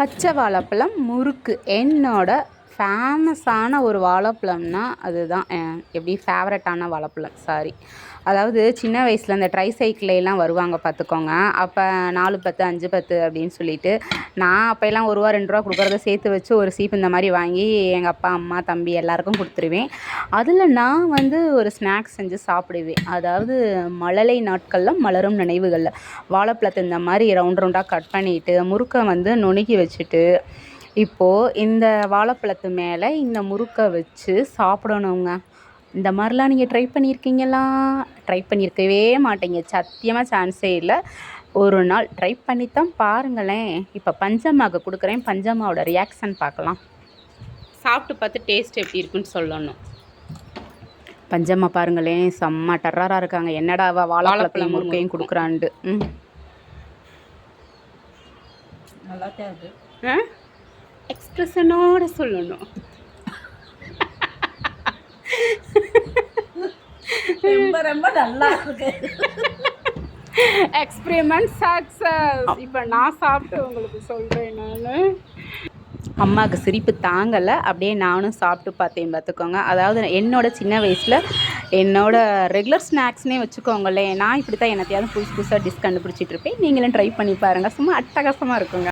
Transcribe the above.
பச்சை வாழைப்பழம் முறுக்கு என்னோட ஃபேமஸான ஒரு வாழைப்பழம்னா அதுதான் எப்படி ஃபேவரட்டான வாழைப்பழம் சாரி. அதாவது சின்ன வயசில் இந்த ட்ரை சைக்கிள்லாம் வருவாங்க பார்த்துக்கோங்க. அப்போ நாலு பத்து அஞ்சு பத்து அப்படின்னு சொல்லிட்டு நான் அப்போல்லாம் ஒரு ரூபா ரெண்டு ரூபா கொடுக்குறத சேர்த்து வச்சு ஒரு சீப்பு இந்த மாதிரி வாங்கி எங்கள் அப்பா அம்மா தம்பி எல்லாருக்கும் கொடுத்துருவேன். அதில் நான் வந்து ஒரு ஸ்நாக்ஸ் செஞ்சு சாப்பிடுவேன். அதாவது மழலை நாட்களில் மலரும் நினைவுகளில். வாழைப்பழத்தை இந்த மாதிரி ரவுண்ட் ரவுண்டாக கட் பண்ணிவிட்டு முறுக்கை வந்து நுணுக்கி வச்சுட்டு இப்போது இந்த வாழைப்பழத்து மேலே இந்த முறுக்கை வச்சு சாப்பிடணுங்க. இந்த மாதிரிலாம் நீங்கள் ட்ரை பண்ணியிருக்கீங்களா ட்ரை பண்ணியிருக்கவே மாட்டீங்க. சத்தியமாக சான்ஸே இல்லை. ஒரு நாள் ட்ரை பண்ணித்தான் பாருங்களேன். இப்போ பஞ்சம்மாவுக்கு கொடுக்குறேன். பஞ்சம்மாவோட ரியாக்ஷன் பார்க்கலாம். சாப்பிட்டு பார்த்து டேஸ்ட் எப்படி இருக்குன்னு சொல்லணும். பஞ்சம்மா பாருங்களேன். செம்ம டர்ராக இருக்காங்க. என்னடா அவ வாழைப்பழத்தையும் முறுக்கையும் கொடுக்குறான்ட்டு. ம். நல்லா எக்ஸ்பிரஷனோட சொல்லணும். ரொம்ப ரொம்ப நல்லா இருக்கு. எக்ஸ்பிரிமெண்ட் சக்ஸஸ் இப்போ நான் சாப்பிட்டு உங்களுக்கு சொல்கிறேன் நான். அம்மாவுக்கு சிரிப்பு தாங்கலை. அப்படியே நானும் சாப்பிட்டு பார்த்தேன் பார்த்துக்கோங்க. அதாவது என்னோட சின்ன வயசில் என்னோட ரெகுலர் ஸ்நாக்ஸ்னே வச்சுக்கோங்களேன். நான் இப்படி தான் என்னத்தையாவது புதுசு புதுசாக டிஷ் கண்டுபிடிச்சிட்டு இருப்பேன். நீங்களும் ட்ரை பண்ணி பாருங்கள் சும்மா அட்டகாசமாக இருக்குங்க.